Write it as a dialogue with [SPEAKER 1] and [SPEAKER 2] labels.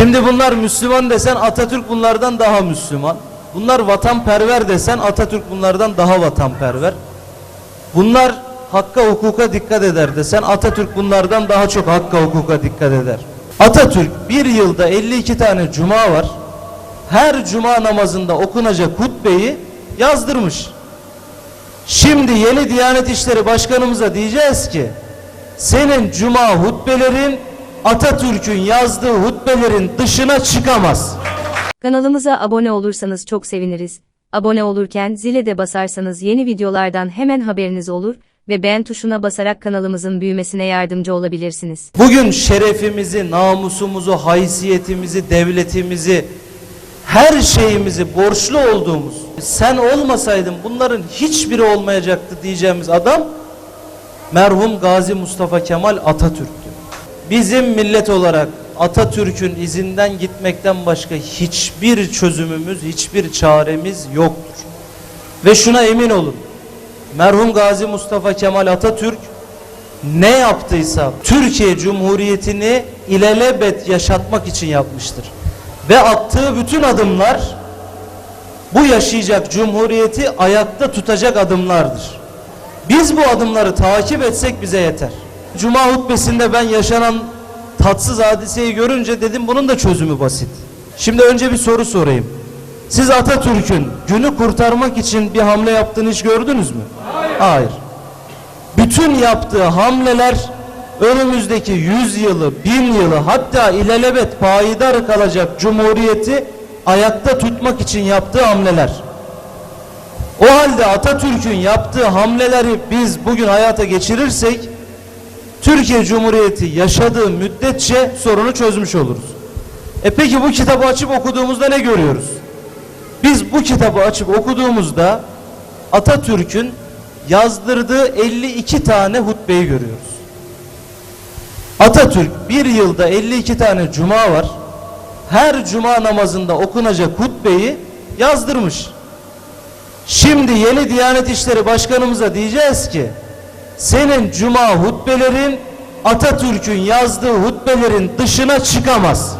[SPEAKER 1] Şimdi bunlar Müslüman desen Atatürk bunlardan daha Müslüman. Bunlar vatanperver desen Atatürk bunlardan daha vatanperver. Bunlar hakka hukuka dikkat eder desen Atatürk bunlardan daha çok hakka hukuka dikkat eder. Atatürk bir yılda 52 tane cuma var. Her cuma namazında okunacak hutbeyi yazdırmış. Şimdi yeni Diyanet İşleri Başkanımıza diyeceğiz ki senin cuma hutbelerin Atatürk'ün yazdığı hutbelerin dışına çıkamaz.
[SPEAKER 2] Kanalımıza abone olursanız çok seviniriz. Abone olurken zile de basarsanız yeni videolardan hemen haberiniz olur ve beğen tuşuna basarak kanalımızın büyümesine yardımcı olabilirsiniz.
[SPEAKER 1] Bugün şerefimizi, namusumuzu, haysiyetimizi, devletimizi, her şeyimizi borçlu olduğumuz, sen olmasaydın bunların hiçbiri olmayacaktı diyeceğimiz adam merhum Gazi Mustafa Kemal Atatürk'tü. Bizim millet olarak Atatürk'ün izinden gitmekten başka hiçbir çözümümüz, hiçbir çaremiz yoktur. Ve şuna emin olun. Merhum Gazi Mustafa Kemal Atatürk ne yaptıysa Türkiye Cumhuriyeti'ni ilelebet yaşatmak için yapmıştır. Ve attığı bütün adımlar bu yaşayacak cumhuriyeti ayakta tutacak adımlardır. Biz bu adımları takip etsek bize yeter. Cuma hutbesinde ben yaşanan tatsız hadiseyi görünce dedim bunun da çözümü basit. Şimdi önce bir soru sorayım. Siz Atatürk'ün günü kurtarmak için bir hamle yaptığını hiç gördünüz mü? Hayır. Hayır. Bütün yaptığı hamleler önümüzdeki 100 yılı, 1000 yılı hatta ilelebet payidar kalacak cumhuriyeti ayakta tutmak için yaptığı hamleler. O halde Atatürk'ün yaptığı hamleleri biz bugün hayata geçirirsek Türkiye Cumhuriyeti yaşadığı müddetçe sorunu çözmüş oluruz. E peki bu kitabı açıp okuduğumuzda ne görüyoruz? Biz bu kitabı açıp okuduğumuzda Atatürk'ün yazdırdığı 52 tane hutbeyi görüyoruz. Atatürk bir yılda 52 tane cuma var. Her cuma namazında okunacak hutbeyi yazdırmış. Şimdi yeni Diyanet İşleri Başkanımıza diyeceğiz ki senin cuma hutbelerin Atatürk'ün yazdığı hutbelerin dışına çıkamaz.